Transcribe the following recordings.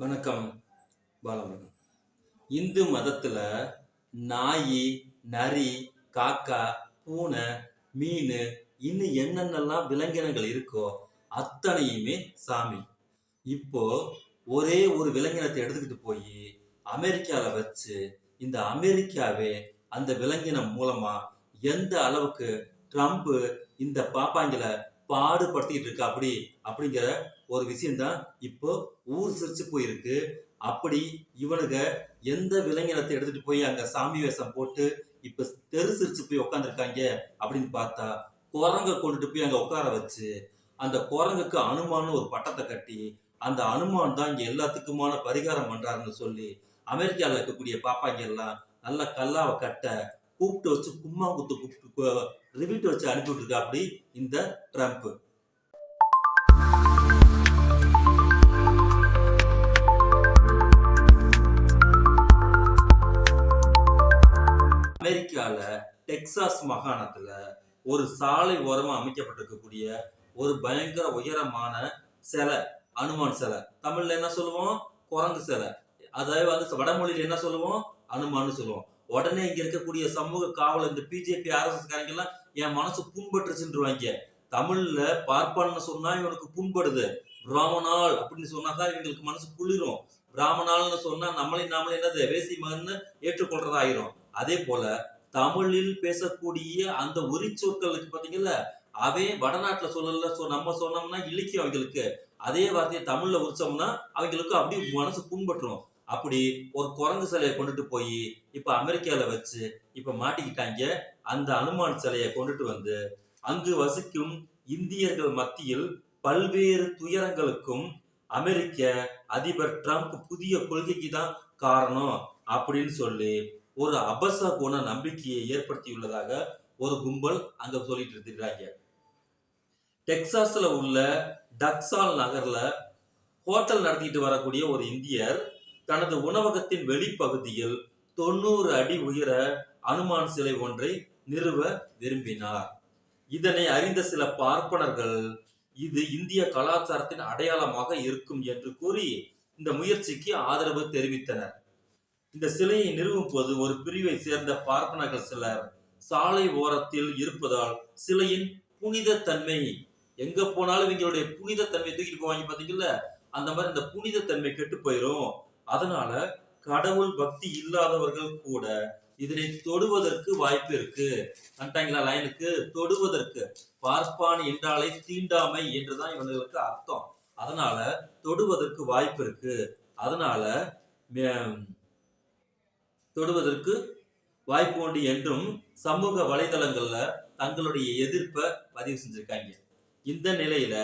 வணக்கம் பாலமுருகன். இந்து மதத்துல நாய் நரி காக்கா பூனை மீன் இன்னும் என்னென்னலாம் விலங்கினங்கள் இருக்கோ அத்தனையுமே சாமி. இப்போ ஒரே ஒரு விலங்கினத்தை எடுத்துக்கிட்டு போய் அமெரிக்காவில் வச்சு இந்த அமெரிக்காவே அந்த விலங்கினம் மூலமா எந்த அளவுக்கு ட்ரம்ப் இந்த பாப்பாங்களை பாடுபடுத்திக்கிட்டு இருக்கா அப்படி அப்படிங்கிற ஒரு விஷயம்தான் இப்போ ஊர் சிரிச்சு போயிருக்கு. அப்படி இவனுங்க எந்த விலங்கினத்தை எடுத்துட்டு போய் அங்க சாமி வேஷம் போட்டு இப்ப தெரு சிரிச்சு போய் உட்காந்துருக்காங்க அப்படின்னு பார்த்தா குரங்க கொண்டுட்டு போய் அங்க உட்கார வச்சு அந்த குரங்குக்கு அனுமான்னு ஒரு பட்டத்தை கட்டி அந்த அனுமான் தான் இங்க எல்லாத்துக்குமான பரிகாரம் பண்றாருன்னு சொல்லி அமெரிக்காவில் இருக்கக்கூடிய பாப்பாங்க எல்லாம் நல்ல கல்லாவை கட்ட கூப்பிட்டு வச்சு கும்மா குத்து கூப்பிட்டு ரிவிட்டு வச்சு அனுப்பி விட்டுருக்கா அப்படி இந்த ட்ரம்ப். அமெரிக்கால டெக்சாஸ் மாகாணத்துல ஒரு சாலை ஓரமா அமைக்கப்பட்டிருக்கக்கூடிய ஒரு பயங்கர உயரமான சிலை அனுமான் சிலை. தமிழ்ல என்ன சொல்லுவோம்? குரங்கு சிலை. அதாவது வந்து வடமொழியில என்ன சொல்லுவோம்? அனுமான்னு சொல்லுவோம். உடனே இங்க இருக்கக்கூடிய சமூக காவல் இந்த பிஜேபி ஆர்எஸ்எஸ் காரங்கெல்லாம் என் மனசு புண்பட்டுருச்சுன்றவாங்க. தமிழ்ல பார்ப்பான்னு சொன்னா இவனுக்கு புண்படுது. பிராமணால் அப்படின்னு சொன்னாதான் இவங்களுக்கு மனசு குளிரும். பிராமணால்னு சொன்னா நம்மளே நாமளே என்னது? வேசி மகன் ஏற்றுக்கொள்றதாயிரும். அதே போல தமிழில் பேசக்கூடிய அந்த உரி சொற்களுக்கு பாத்தீங்கல்ல அவே வடநாட்டுல சொல்லல சோ நம்ம சொன்னோம்னா இலக்கியம் அவங்களுக்கு. அதே வார்த்தையை தமிழ்ல உரிச்சோம்னா அவங்களுக்கு அப்படி மனசு புண்பட்டுரும். அப்படி ஒரு குரங்கு சிலையை கொண்டுட்டு போய் இப்ப அமெரிக்கால வச்சு இப்ப மாட்டிக்கிட்டாங்க. அந்த அனுமான் சிலையை கொண்டுட்டு வந்து அங்கு வசிக்கும் இந்தியர்கள் மத்தியில் பல்வேறு துயரங்களுக்கும் அமெரிக்க அதிபர் ட்ரம்ப் புதிய கொள்கைக்கு தான் காரணம் அப்படின்னு சொல்லி ஒரு அபச குண நம்பிக்கையை ஏற்படுத்தியுள்ளதாக ஒரு கும்பல் அங்க சொல்லிட்டு இருக்கிறாங்க டெக்சாஸ்ல உள்ள டக்சால் நகர்ல ஹோட்டல் நடத்திட்டு வரக்கூடிய ஒரு இந்தியர் தனது உணவகத்தின் வெளிப்பகுதியில் தொண்ணூறு அடி உயர அனுமான் சிலை ஒன்றை நிறுவ விரும்பினார். இதனை அறிந்த சில பார்ப்பனர்கள் இது இந்திய கலாச்சாரத்தின் அடையாளமாக இருக்கும் என்று கூறி இந்த முயற்சிக்கு ஆதரவு தெரிவித்தனர். இந்த சிலையை நிறுவும் போது ஒரு பிரிவை சேர்ந்த பார்ப்பனர்கள் சிலர் சாலை ஓரத்தில் இருப்பதால் சிலையின் புனித தன்மை எங்க போனாலும் இவங்களுடைய புனித தன்மை தூக்கிட்டு போவாங்க பாத்தீங்கல்ல? அந்த மாதிரி இந்த புனித தன்மை கெட்டு போயிடும் அதனால கடவுள் பக்தி இல்லாதவர்கள் கூட இதனை தொடுவதற்கு வாய்ப்பு இருக்கு. கண்டாங்களா லைனுக்கு? தொடுவதற்கு. பார்ப்பான் என்றாலே தீண்டாமை என்றுதான் இவங்களுக்கு அர்த்தம். அதனால தொடுவதற்கு வாய்ப்பு இருக்கு. அதனால மே- தொடுவதற்கு வாய்ப்பு உண்டு என்றும் சமூக வலைதளங்களில் தங்களுடைய எதிர்ப்பை பதிவு செஞ்சுருக்காங்க. இந்த நிலையில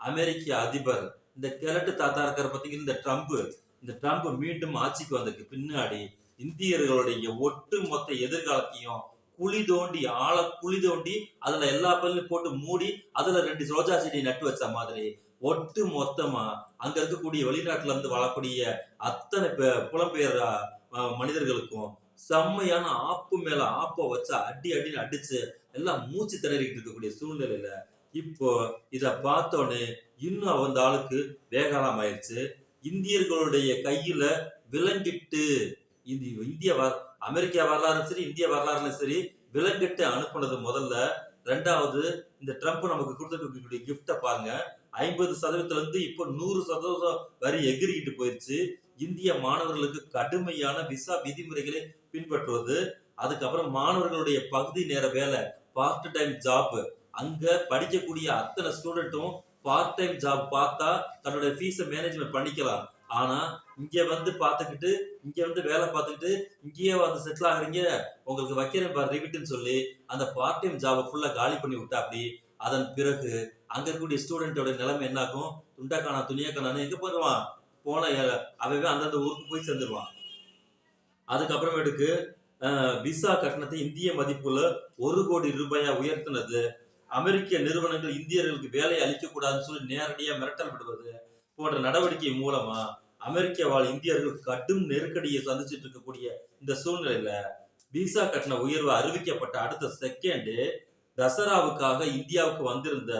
அமெரிக்க அதிபர் இந்த கிழட்டு தாத்தா இருக்கிற பார்த்தீங்கன்னா இந்த ட்ரம்ப் இந்த ட்ரம்ப் மீண்டும் ஆட்சிக்கு வந்ததுக்கு பின்னாடி இந்தியர்களுடைய ஒட்டு மொத்த எதிர்காலத்தையும் குழி தோண்டி ஆழ குழி தோண்டி அதுல எல்லா பல்லையும் போட்டு மூடி அதுல ரெண்டு ரோஜா செடி நட்டு வச்ச மாதிரி ஒட்டு மொத்தமா அங்க இருக்கக்கூடிய வெளிநாட்டுல இருந்து வாழக்கூடிய அத்தனை பே- புலம்பெயர் மனிதர்களுக்கும் செம்மையான ஆப்பு மேல ஆப்ப வச்சு அடி அடின்னு அடிச்சு எல்லாம் மூச்சு திணறிக்கிட்டு இருக்கக்கூடிய சூழ்நிலையில இப்போ இத பார்த்தோன்னே இன்னும் அந்த ஆளுக்கு வேகாலம் ஆயிடுச்சு இந்தியர்களுடைய கையில விலங்கிட்டு இந்த இந்திய வர அமெரிக்கா வரலாறும் சரி இந்திய வரலாறுலையும் சரி விலங்கிட்டு அனுப்புனது முதல்ல. ரெண்டாவது இந்த ட்ரம்ப் நமக்கு கொடுத்துருக்கக்கூடிய கிஃப்டை பாருங்க. ஐம்பது சதவீதத்துலேருந்து இப்போ நூறு சதவீதம் வரி எகிரிக்கிட்டு போயிடுச்சு இந்திய மாணவர்களுக்கு கடுமையான விசா விதிமுறைகளை பின்பற்றுவது அதுக்கப்புறம் மாணவர்களுடைய பகுதி நேர வேலை பார்ட் டைம் ஜாப் அங்க படிக்கக்கூடிய அத்தனை ஸ்டூடெண்ட்டும் பார்ட் டைம் ஜாப் பார்த்தா தன்னுடைய ஃபீஸை மேனேஜ்மெண்ட் பண்ணிக்கலாம். ஆனா இங்க வந்து பார்த்துக்கிட்டு இங்க வந்து வேலை பார்த்துக்கிட்டு இங்கேயே வந்து செட்டில் ஆகுறீங்க. உங்களுக்கு வைக்கிறேன் பாரு ரிவிட்டுன்னு சொல்லி அந்த பார்ட் டைம் ஜாபை ஃபுல்லா காலி பண்ணி விட்டா அப்படி அதன் பிறகு அங்க இருக்கக்கூடிய ஸ்டூடெண்டோட நிலைமை என்னாகும்? துண்டாக்கானா துணியாக்கானு எங்க போயிடுவான் போன அஹ், அந்தந்த ஊருக்கு போய் சேர்ந்துருவான். அதுக்கப்புறமேட்டுக்கு விசா கட்டணத்தை இந்திய மதிப்புல ஒரு கோடி ரூபாயா உயர்த்தினது. அமெரிக்க நிறுவனங்கள் இந்தியர்களுக்கு வேலையை அளிக்கக்கூடாதுன்னு சொல்லி நேரடியாக மிரட்டல் விடுவது போன்ற நடவடிக்கை மூலமா அமெரிக்க வாழ் இந்தியர்கள் கடும் நெருக்கடியை சந்திச்சிட்டு இருக்கக்கூடிய இந்த சூழ்நிலையில விசா கட்டண உயர்வு அறிவிக்கப்பட்ட அடுத்த செகண்ட் தசராவுக்காக இந்தியாவுக்கு வந்திருந்த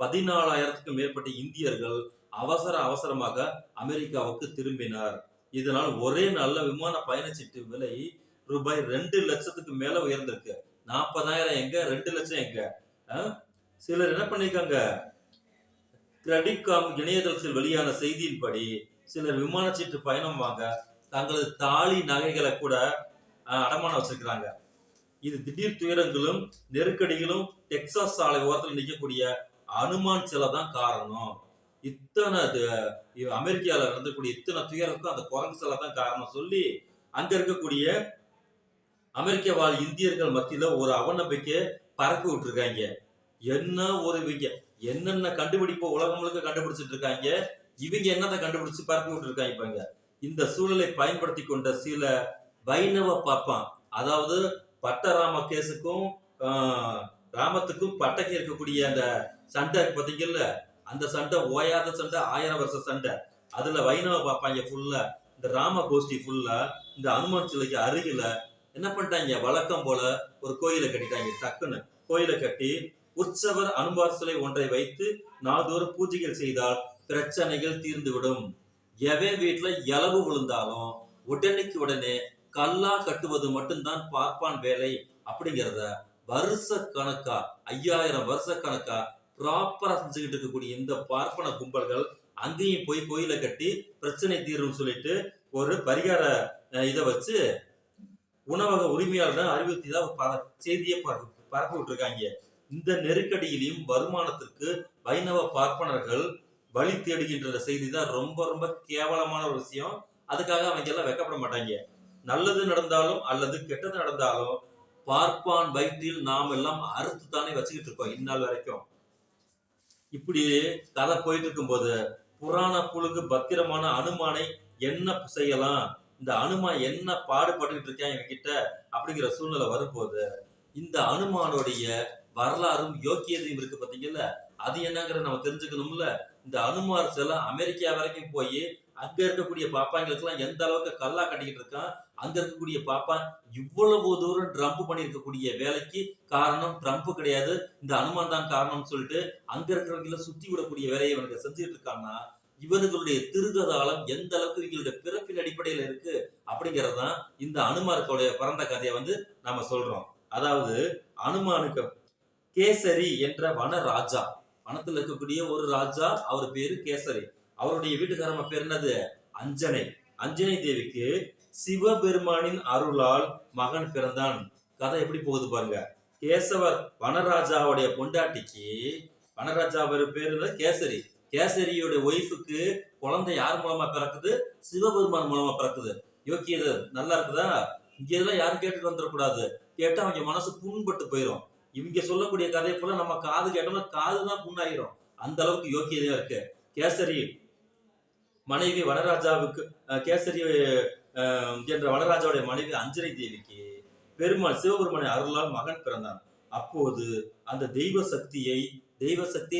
பதினாலாயிரத்துக்கும் மேற்பட்ட இந்தியர்கள் அவசர அவசரமாக அமெரிக்காவுக்கு திரும்பினார். இதனால் ஒரே நல்ல விமான பயணச்சீட்டு விலை ரூபாய் ரெண்டு லட்சத்துக்கு மேல உயர்ந்திருக்கு. நாற்பதாயிரம் எங்க? ரெண்டு லட்சம் எங்க? சிலர் என்ன பண்ணிருக்காங்க? கிரெடிட் காம் இணையதளத்தில் வெளியான செய்தியின்படி சிலர் விமான சீட்டு பயணம் வாங்க தங்களது தாலி நகைகளை கூட ஆ, அடமானம் வச்சிருக்கிறாங்க. இது திடீர் துயரங்களும் நெருக்கடிகளும் டெக்சாஸ் சாலை ஓரத்தில் நிற்கக்கூடிய அனுமான் சிலை தான் காரணம். இத்தனை து- இ- அமெரிக்கால நடந்தக்கூடிய இத்தனை துயரத்துக்கும் அந்த குரங்கு சிலை தான் காரணம் சொல்லி அங்க இருக்கக்கூடிய அமெரிக்க வாழ் இந்தியர்கள் மத்தியில ஒரு அவநம்பிக்கையை பரப்பி விட்டுருக்காங்க. என்ன ஒரு இவங்க என்னென்ன கண்டுபிடிப்பு உலகம் முழுக்க கண்டுபிடிச்சிட்டு இருக்காங்க இவங்க என்னத்தை கண்டுபிடிச்சு பரப்பி விட்டுருக்காங்க இப்பங்க இந்த சூழலை பயன்படுத்தி கொண்ட சில வைணவ பாப்பான் அதாவது பட்டராம கேஸுக்கும் ராமத்துக்கும் பட்டைக்கு இருக்கக்கூடிய அந்த சண்டை இருக்கு அந்த சண்டை ஓயாத சண்டை ஆயிரம் வருஷ சண்டை. அதுல வைணவ பார்ப்பாங்க ஃபுல்லா இந்த ராம கோஷ்டி ஃபுல்லா இந்த அனுமன் சிலைக்கு அருகில என்ன பண்ணிட்டாங்க? வழக்கம் போல ஒரு கோயிலை கட்டிட்டாங்க டக்குன்னு. கோயிலை கட்டி உற்சவர் அனுபவ சிலை ஒன்றை வைத்து நாள்தோறும் பூஜைகள் செய்தால் பிரச்சனைகள் தீர்ந்துவிடும். எவன் வீட்டுல எலவு விழுந்தாலும் உடனேக்கு உடனே கல்லா கட்டுவது மட்டும்தான் பார்ப்பான் வேலை அப்படிங்கிறத வருஷ கணக்கா ஐயாயிரம் வருஷ கணக்கா ப்ராப்பரா செஞ்சுக்கிட்டு இருக்கக்கூடிய இந்த பார்ப்பன கும்பல்கள் அங்கேயும் போய் கோயிலை கட்டி பிரச்சனை தீரும்னு சொல்லிட்டு ஒரு பரிகார இதை வச்சு உணவக உரிமையாளர் அறிவுறுத்தி தான் செய்தியை பர- பரப்பி விட்டுருக்காங்க. இந்த நெருக்கடியிலையும் வருமானத்திற்கு வைணவ பார்ப்பனர்கள் வழி தேடுகின்ற செய்தி தான் ரொம்ப ரொம்ப கேவலமான ஒரு விஷயம். அதுக்காக அவங்க எல்லாம் வெக்கப்பட மாட்டாங்க. நல்லது நடந்தாலும் அல்லது கெட்டது நடந்தாலும் பார்ப்பான் வயிற்றில் நாம் எல்லாம் அறுத்து தானே வச்சுக்கிட்டு இருக்கோம் இந்நாள் வரைக்கும். இப்படி கதை போயிட்டு இருக்கும்போது புராண புழுக்கு பத்திரமான அனுமானை என்ன செய்யலாம்? இந்த அனுமான் என்ன பாடுபட்டுக்கிட்டு இருக்கேன் என்கிட்ட அப்படிங்கிற சூழ்நிலை வரும்போது இந்த அனுமானுடைய வரலாறும் யோக்கியதையும் இருக்கு பாத்தீங்கல்ல அது என்னங்கிறத நம்ம தெரிஞ்சுக்கணும்ல. இந்த அனுமார் சிலை அமெரிக்கா வரைக்கும் போய் அங்க இருக்கக்கூடிய பாப்பாங்களுக்கு எல்லாம் எந்த அளவுக்கு கல்லா கட்டிக்கிட்டு இருக்கான்? அங்க இருக்கக்கூடிய பாப்பா இவ்வளவு தூரம் ட்ரம்ப் பண்ணியிருக்கக்கூடிய வேலைக்கு காரணம் ட்ரம்ப் கிடையாது. இந்த அனுமான் தான் காரணம்னு சொல்லிட்டு அங்க இருக்கிறவங்கள சுத்தி விடக்கூடிய வேலையை இவனுக்கு செஞ்சுட்டு இருக்காங்கன்னா இவர்களுடைய திருகதாளம் எந்த அளவுக்கு இவங்களுடைய பிறப்பின் அடிப்படையில இருக்கு அப்படிங்கிறது தான் இந்த அனுமாருக்குடைய பிறந்த கதையை வந்து நம்ம சொல்றோம். அதாவது அனுமானுக்கு கேசரி என்ற வன ராஜா வனத்துல இருக்கக்கூடிய ஒரு ராஜா அவர் பேரு கேசரி. அவருடைய வீட்டுக்காரம்ம பேர் என்னது? அஞ்சனை. அஞ்சனை தேவிக்கு சிவபெருமானின் அருளால் மகன் பிறந்தான். கதை எப்படி போகுது பாருங்க. கேசவர் வனராஜாவுடைய பொண்டாட்டிக்கு வனராஜா பேரு பேரு கேசரி. கேசரியோட ஒய்ஃபுக்கு குழந்தை யார் மூலமா பிறக்குது? சிவபெருமான் மூலமா பிறக்குது. யோக்கியது நல்லா இருக்குதா? இங்க இதெல்லாம் யாரும் கேட்டுட்டு வந்துடக்கூடாது. கேட்டா அவங்க மனசு புண்பட்டு போயிடும் இவங்க சொல்லக்கூடிய கதையை போல நம்ம காது கேட்டோம்னா காது தான் புண்ணாயிரும். அந்த அளவுக்கு யோக்கியதையா இருக்கு. கேசரி மனைவி வனராஜாவுக்கு கேசரி என்ற வனராஜாவுடைய மனைவி அஞ்சனை தேவிக்கு பெருமாள் சிவபெருமானை அருளால் மகன் பிறந்தான். அப்போது அந்த தெய்வ சக்தியை தெய்வ சக்தி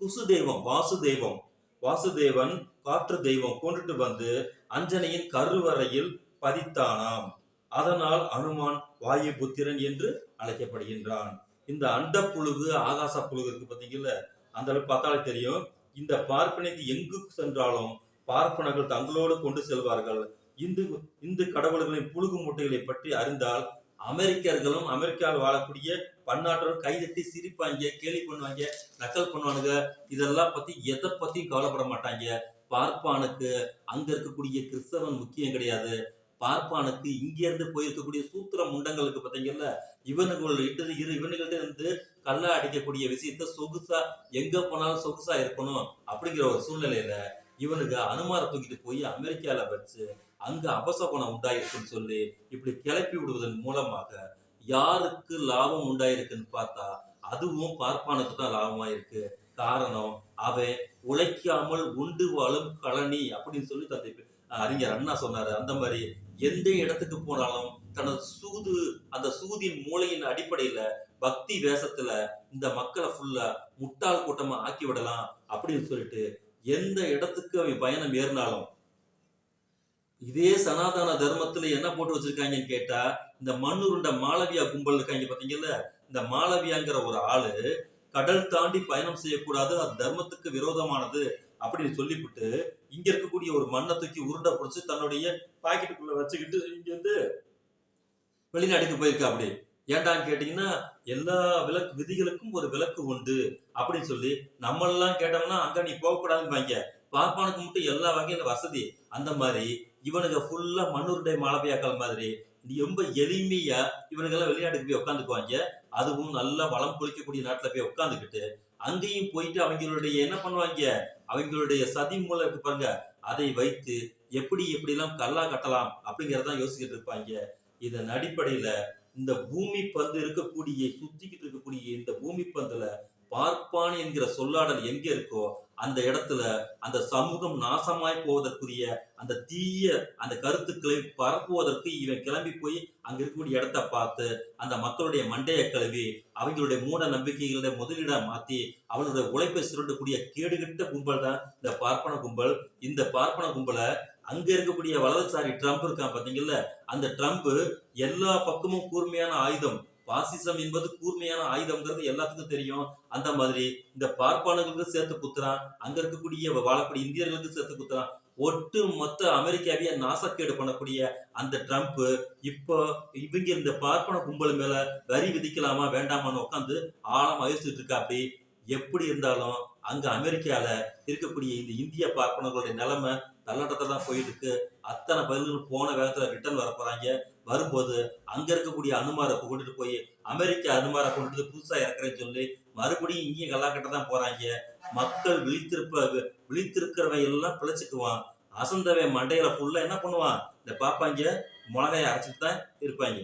குசு தெய்வம் வாசு தெய்வம் வாசுதேவன் காற்று தெய்வம் கொண்டுட்டு வந்து அஞ்சனையின் கருவறையில் பதித்தானாம். அதனால் அனுமான் வாயு புத்திரன் என்று அழைக்கப்படுகின்றான். இந்த அண்ட புழுகு ஆகாச புழுகு இருக்கு பாத்தீங்கல்ல அந்த அளவுக்கு பார்த்தாலே தெரியும். இந்த பார்ப்பனைக்கு எங்கு சென்றாலும் பார்ப்பனர்கள் தங்களோடு கொண்டு செல்வார்கள். இந்து இந்து கடவுள்களின் புழுகு மூட்டைகளை பற்றி அறிந்தால் அமெரிக்கர்களும் அமெரிக்காவில் வாழக்கூடிய பன்னாட்டரும் கைதட்டி சிரிப்பாங்க கேலி பண்ணுவாங்க நக்கல் பண்ணுவானுங்க. இதெல்லாம் பத்தி எதை பத்தியும் கவலைப்பட மாட்டாங்க. பார்ப்பானுக்கு அங்க இருக்கக்கூடிய கிறிஸ்தவன் முக்கியம் கிடையாது. பார்ப்பானுக்கு இங்கேருந்து போயிருக்கக்கூடிய சூத்திர முண்டங்களுக்கு பார்த்தீங்கல்ல இட்டு இரு இவனுங்கள்ட்ட இருந்து கல்லா அடிக்கக்கூடிய விஷயத்த சொகுசா எங்க போனாலும் சொகுசா இருக்கணும் அப்படிங்கிற ஒரு சூழ்நிலையில இவனுக்கு அனுமாரை தூக்கிட்டு போய் அமெரிக்கால வச்சு அங்க அபசகுணம் உண்டாயிருக்குன்னு சொல்லி இப்படி கிளப்பி விடுவதன் மூலமாக யாருக்கு லாபம் உண்டாயிருக்குன்னு பார்த்தா அதுவும் பார்ப்பானுக்கு தான் லாபமாயிருக்கு. காரணம் அவன் உழைக்காமல் உண்டு வாழும் கழனி அப்படின்னு சொல்லி தந்தை அறிஞர் அண்ணா சொன்னாரு. அந்த மாதிரி எந்த இடத்துக்கு போனாலும் தனது சூது அந்த சூதின் மூளையின் அடிப்படையில பக்தி வேஷத்துல இந்த மக்களை ஃபுல்லா முட்டாள் கூட்டமா ஆக்கி விடலாம் அப்படின்னு சொல்லிட்டு எந்த இடத்துக்கு அவன் பயணம் ஏறினாலும் இதே சனாதன தர்மத்துல என்ன போட்டு வச்சிருக்காங்கன்னு கேட்டா இந்த மண்ணுருண்ட மாளவியா கும்பல் இருக்காங்க பாத்தீங்கல்ல? இந்த மாளவியாங்கிற ஒரு ஆளு கடல் தாண்டி பயணம் செய்யக்கூடாது அது தர்மத்துக்கு விரோதமானது அப்படின்னு சொல்லிவிட்டு இங்க இருக்கக்கூடிய ஒரு மண்ணை தூக்கி உருண்டை பிடிச்சி தன்னுடைய பாக்கெட்டுக்குள்ள வச்சுக்கிட்டு இங்க இருந்து வெளிநாட்டுக்கு போயிருக்கா அப்படி. ஏன்டான்னு கேட்டீங்கன்னா எல்லா விளக்கு விதிகளுக்கும் ஒரு விளக்கு உண்டு அப்படின்னு சொல்லி நம்மளெல்லாம் கேட்டோம்னா அங்க நீ போகக்கூடாதுன்னு வாங்க பார்ப்பானுக்கு மட்டும் எல்லா வகையில வசதி. அந்த மாதிரி இவனுங்க ஃபுல்லா மண்ணுருடைய மாளவியாக்கள் மாதிரி ரொம்ப எளிமையா இவனுங்கெல்லாம் வெளிநாட்டுக்கு போய் உட்காந்துக்குவாங்க அதுவும் நல்லா வளம் கொளிக்கக்கூடிய நாட்டுல போய் உட்காந்துக்கிட்டு அங்கேயும் போயிட்டு அவங்களுடைய என்ன பண்ணுவாங்க? அவங்களுடைய சதி மூலம் இருக்கு பாருங்க. அதை வைத்து எப்படி எப்படிலாம் கல்லா கட்டலாம் அப்படிங்கிறதான் யோசிக்கிட்டு இருப்பாங்க. இதன் அடிப்படையில இந்த பூமி பந்து இருக்கக்கூடிய சுத்திக்கிட்டு இருக்கக்கூடிய இந்த பூமி பந்துல பார்ப்பான் என்கிற சொல்லாடல் எங்க இருக்கோ அந்த இடத்துல அந்த சமூகம் நாசமாய் போவதற்குரிய அந்த தீய அந்த கருத்துக்களை பரப்புவதற்கு இவன் கிளம்பி போய் அங்க இருக்கக்கூடிய இடத்த பார்த்து அந்த மக்களுடைய மண்டையை கழுவி அவங்களுடைய மூட நம்பிக்கைகளை முதலீடா மாத்தி அவனுடைய உழைப்பை சுரண்டக்கூடிய கேடுகட்ட கும்பல் தான் இந்த பார்ப்பன கும்பல். இந்த பார்ப்பன கும்பலை அங்க இருக்கக்கூடிய வலதுசாரி ட்ரம்ப் இருக்கான் பாத்தீங்கல்ல அந்த ட்ரம்ப் எல்லா பக்கமும் கூர்மையான ஆயுதம். பாசிசம் என்பது கூர்மையான ஆயுதம்ங்கிறது எல்லாத்துக்கும் தெரியும். அந்த மாதிரி இந்த பார்ப்பானர்களுக்கு சேர்த்து குத்துறான் அங்க இருக்கக்கூடிய வாழக்கூடிய இந்தியர்களுக்கு சேர்த்து குத்துறான். ஒட்டு மொத்த அமெரிக்காவையே நாசக்கேடு பண்ணக்கூடிய அந்த ட்ரம்ப் இப்போ இவங்க இந்த பார்ப்பன கும்பல் மேல வரி விதிக்கலாமா வேண்டாமான்னு உட்காந்து ஆழம் யோசிச்சுட்டு இருக்கா. அப்படி எப்படி இருந்தாலும் அங்க அமெரிக்கால இருக்கக்கூடிய இந்த இந்திய பார்ப்பனர்களுடைய நிலைமை தள்ளாட்டத்தை தான் போயிட்டு இருக்கு அத்தனை பதில்கள் போன வேகத்துல ரிட்டர்ன் வர போகிறாங்க வரும்போது அங்க இருக்கக்கூடிய அனுமாரை கொண்டுட்டு போய் அமெரிக்க அனுமாரை கொண்டுட்டு புதுசா இறக்குறேன்னு சொல்லி மறுபடியும் இங்கே கல்லாக்கட்ட தான் போறாங்க. மக்கள் விழித்திருப்ப விழித்திருக்கிறவன் எல்லாம் பிழைச்சிக்குவான். அசந்தவன் மண்டையில ஃபுல்லா என்ன பண்ணுவான்? இந்த பாப்பாங்க மிளகாயை அரைச்சிட்டு தான் இருப்பாங்க.